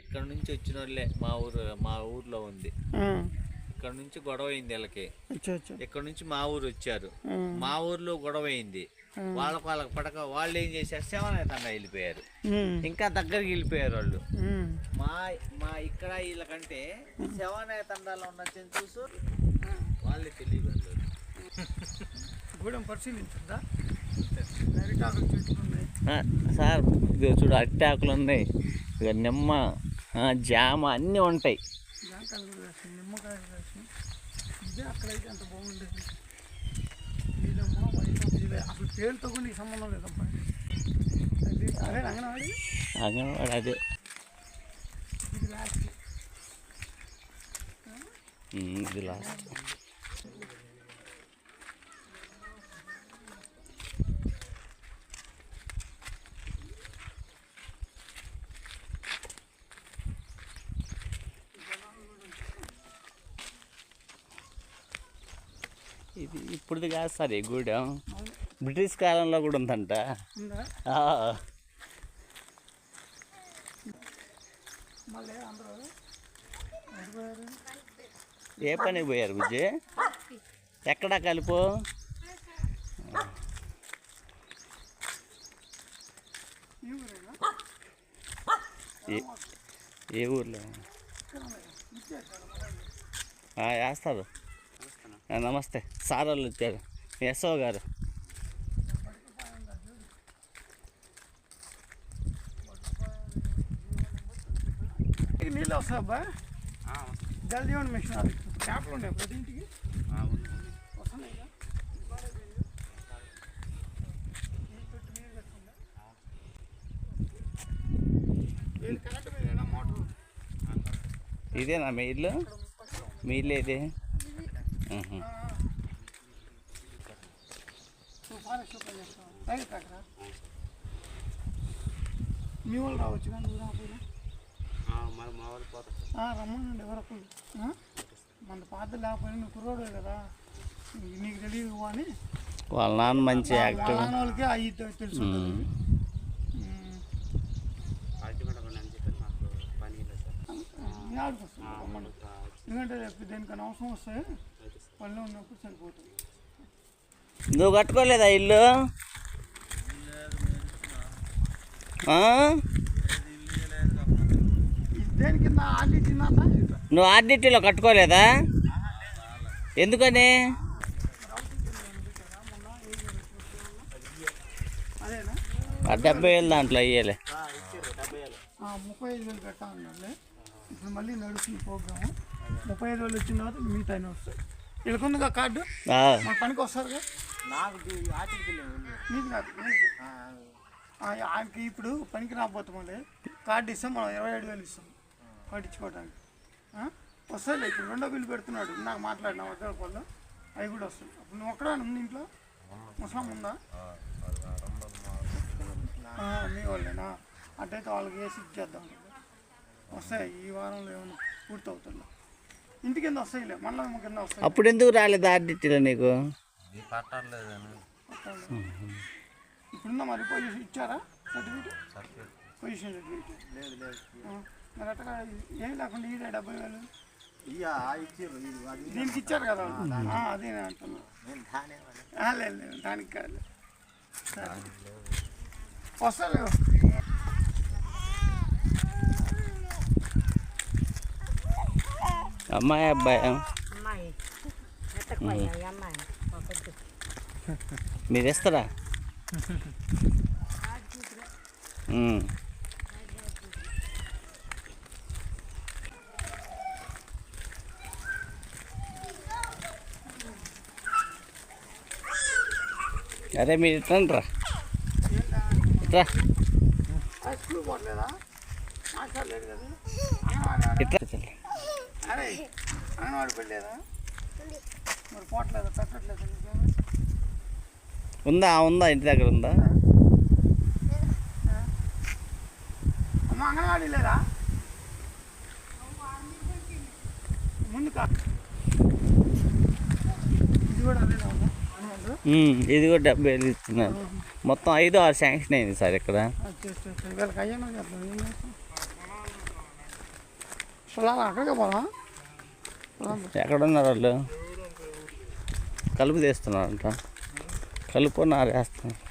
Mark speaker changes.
Speaker 1: ఇక్కడ నుంచి వచ్చిన వాళ్ళే మా ఊరు మా ఊర్లో ఉంది. ఇక్కడ నుంచి గొడవ అయింది వీళ్ళకి. ఇక్కడ నుంచి మా ఊరు వచ్చారు. మా ఊర్లో గొడవ అయింది. వాళ్ళకి వాళ్ళకి పడక వాళ్ళు ఏం చేశారు? శవనేతంగా వెళ్ళిపోయారు. ఇంకా దగ్గరికి వెళ్ళిపోయారు వాళ్ళు. మా మా ఇక్కడ వీళ్ళకంటే శవనేతండాలో ఉన్న చూసు. వాళ్ళే తెలియదు
Speaker 2: గూడెం ఉన్నాయి
Speaker 1: సార్ చూడు అట్టాకులు ఉన్నాయి. ఇక నిమ్మ జామ అన్నీ ఉంటాయి.
Speaker 2: అక్కడైతే అంత బాగుండేది అసలు పేరుతో నీకు సంబంధం లేదమ్మా అది. అదే అంగనవాడి
Speaker 1: అంగన్వాడి అదే
Speaker 2: ఇది లాస్ట్
Speaker 1: ఇది ఇప్పుడుది కాదు సార్ ఈ గూడెం. బ్రిటిష్ కాలంలో కూడా ఉందంట. ఏ పని పోయారు బుజ్జి ఎక్కడా కలుపు? ఏ ఏ ఊర్లో? వేస్తారు నమస్తే. సార్ వాళ్ళు ఎస్ఓ గారు.
Speaker 2: నీళ్ళు వస్తాయి అబ్బా? జల్ జీవన్ మిషన్ అది. ట్యాప్లు ఉన్నాయి ప్రతి ఇంటికి.
Speaker 1: ఇదేనా మీ ఇల్లు? మీ ఇల్లు ఏది?
Speaker 2: మీ వాళ్ళు రావచ్చు కానీ నువ్వు రాకపోయినా ఆ, రమ్మనండి ఎవరకు ఆ? మన పాత లేకపోయినా నువ్వు కుర్రోడు కదా. నీకు- తెలియదు అని
Speaker 1: వాళ్ళ నాన్న మంచి యాక్టివ్
Speaker 2: వాళ్ళకి అవి తెలుసు ఎందుకంటే రేపు దేనికైనా అవసరం వస్తే పనిలో ఉన్నప్పుడు సరిపోతుంది
Speaker 1: నువ్వు కట్టుకోలేదా ఇల్లు? నువ్వు ఆర్డిటీలో కట్టుకోలేదా? ఎందుకని? డెబ్బై వేలు దాంట్లో అయ్యేలే
Speaker 2: ముప్పై ఐదు వేలు పెట్టా అన్నాడులే. ఇప్పుడు మళ్ళీ నడుస్తుంది ప్రోగ్రాము. ముప్పై ఐదు వేలు వచ్చిన తర్వాత మిగతా వస్తాయి. వీళ్ళకుందిగా కార్డు? మన పనికి వస్తారుగా? నీకు కాదు నీకు. ఆ, ఆయనకి ఇప్పుడు పనికి రాబోతాం మళ్ళీ కార్డు ఇస్తాం మనం ఇరవై ఏడు వేలు ఇస్తాం పట్టించుకోవడానికి ఆ? వస్తాయిలే ఇప్పుడు రెండో బిల్లు పెడుతున్నాడు. నాకు మాట్లాడిన వద్ద వాళ్ళు అవి కూడా వస్తాయి. అప్పుడు నువ్వు ఒక్కడే ఉంది ఇంట్లో? ముసలం ఉందా? ఆ, మీ వాళ్ళేనా? అట్టయితే వాళ్ళకి వేసి ఇచ్చేద్దాం. వస్తాయి ఈ వారంలో ఏమైనా పూర్తి అవుతుంది ఇంటి కింద వస్తాయిలే మళ్ళీ కింద వస్తాయి.
Speaker 1: అప్పుడు ఎందుకు రాలేదు ఆర్డిటీలో నీకు?
Speaker 2: ఇప్పుడున్న మరి పొజిషన్ ఇచ్చారా? సర్టిఫికేట్ పొజిషన్ సర్టిఫికేట్ లేదు లేదు. మరి అట్లా ఏం లేకుండా ఈడే డెబ్బై వేలు? దీనికి ఇచ్చారు కదా అదే నేను అంటున్నా. లేదు లేదు దానికి కాదు. వస్తారు
Speaker 1: అమ్మాయి అబ్బాయి
Speaker 3: అమ్మాయి
Speaker 1: మీరు ఇస్తారా. అరే మీరు ఇట్రండి రా ఇట్రా
Speaker 2: స్కూల్ అరే అంగన్వాడి పెట్టలేదా మరి పోవట్లేదా పెట్టట్లేదా
Speaker 1: ఉందా ఉందా? ఇంటి దగ్గర ఉందా?
Speaker 2: అమ్మ అంగన్వాడీ లేదా? ముందు కా. ఇది కూడా అదే ఉందా అంగన్వాడీ
Speaker 1: ఉమ్, ఇది కూడా డెబ్బై వేలు ఇస్తున్నారు మొత్తం ఐదు ఆరు శాంక్షన్ అయింది సార్ ఇక్కడ.
Speaker 2: పొలాలు? అక్కడికే ఎక్కడ
Speaker 1: ఉన్నారు వాళ్ళు కలుపు తీస్తున్నారంట. కలుపు నారేస్తున్నారు.